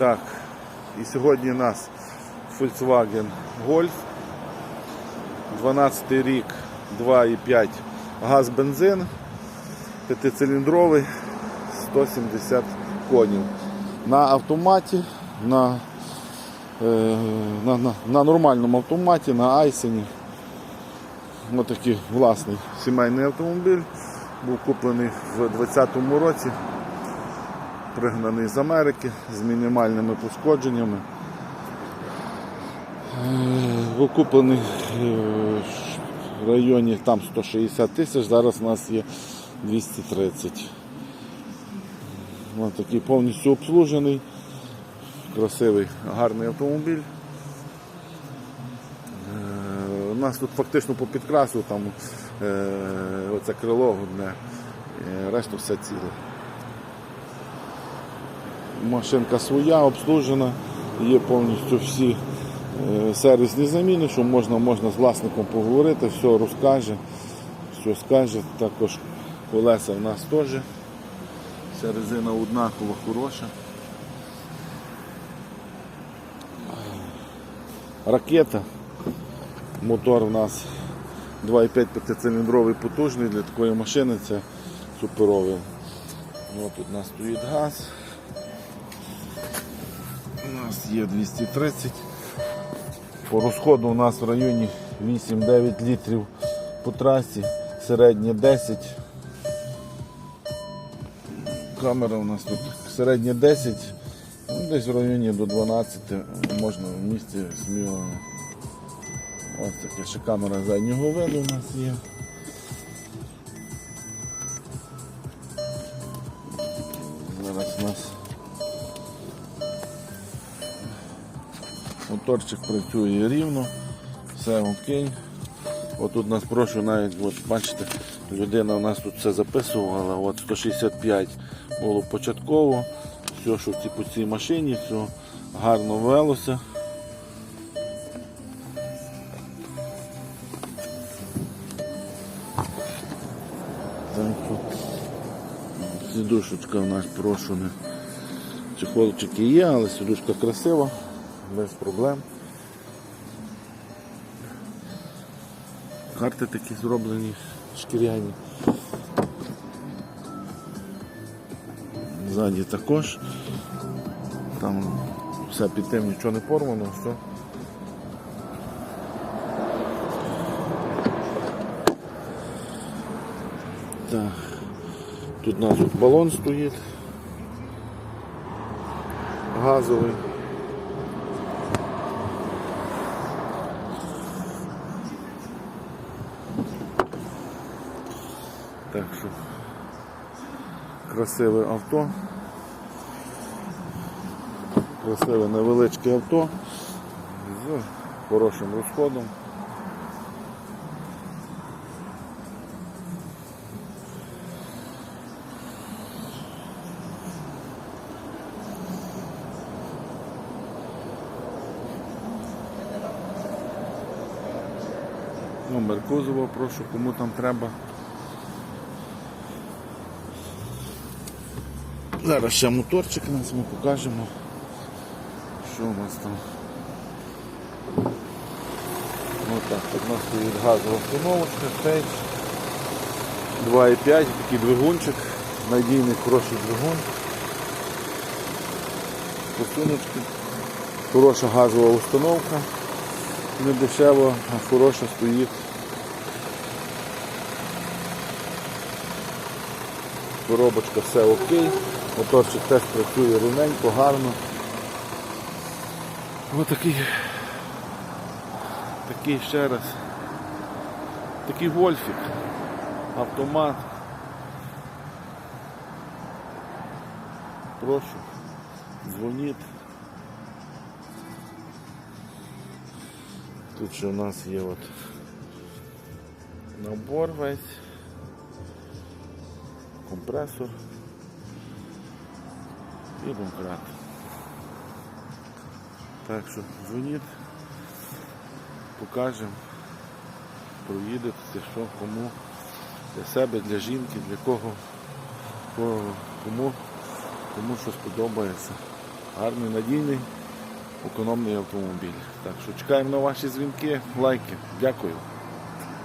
Так, і сьогодні у нас Volkswagen Golf. 12 рік, 2,5 газ бензин, п'ятициліндровий, 170 конів. На автоматі, на, е, на, на, на нормальному автоматі, на Айсені. Ось такий власний сімейний автомобіль. Був куплений в 2020 році, пригнаний з Америки з мінімальними пошкодженнями. Е, Був куплений е, в районі там 160 тисяч, зараз у нас є 230. Ось такий повністю обслужений, красивий, гарний автомобіль. Е, У нас тут фактично по підкрасу там оце крило одне, решта все ціле. Машинка своя, обслужена, є повністю всі е, сервісні заміни, що можна, можна з власником поговорити, все розкаже, все скаже. Також колеса в нас теж. Вся резина однакова, хороша. Ракета. Мотор у нас 2,5 п'ятициліндровий потужний для такої машини це суперовий. Тут у нас стоїть газ. У нас є 230. По розходу у нас в районі 8-9 літрів по трасі, середнє 10. Камера у нас тут середнє 10, ну, десь в районі до 12 можна в місті сміло. Ось така ще камера заднього виду у нас є. Зараз у нас моторчик працює рівно, все окей. Отут нас прошу навіть, от бачите, людина у нас тут все записувала, от 165 було початково, все, що по цій машині, все гарно велося. Так, тут сідушечка у нас прошена. Чехолчики є, але сідушка красива, без проблем. Карти такі зроблені, шкіряні. Ззаді також. Там все під тим нічого не порвано, все. Так. Тут у нас балон стоїть. Газовий. Так що красиве авто. Красиве невеличке авто з хорошим розходом. Номер кузова, прошу, кому там треба. Зараз ще моторчик нас ми покажемо. Що у нас там? Отак, тут у нас стоїть газова установочка, стейдж. 2,5, такий двигунчик, надійний хороший двигун. Посуночки. Хороша газова установка. Не дешево, а хороша стоїть. Коробочка все окей, моторчик теж працює рівненько, гарно. Ось такий, такий ще раз. Такий вольфік, автомат. Прошу, дзвоніть. Тут ще у нас є от набор весь компресор і домкрат. Так що дзвоніть, покажемо, проїдете, що кому, для себе, для жінки, для кого, кому, кому що сподобається. Гарний, надійний, економний автомобіль. Так що чекаємо на ваші дзвінки, лайки. Дякую.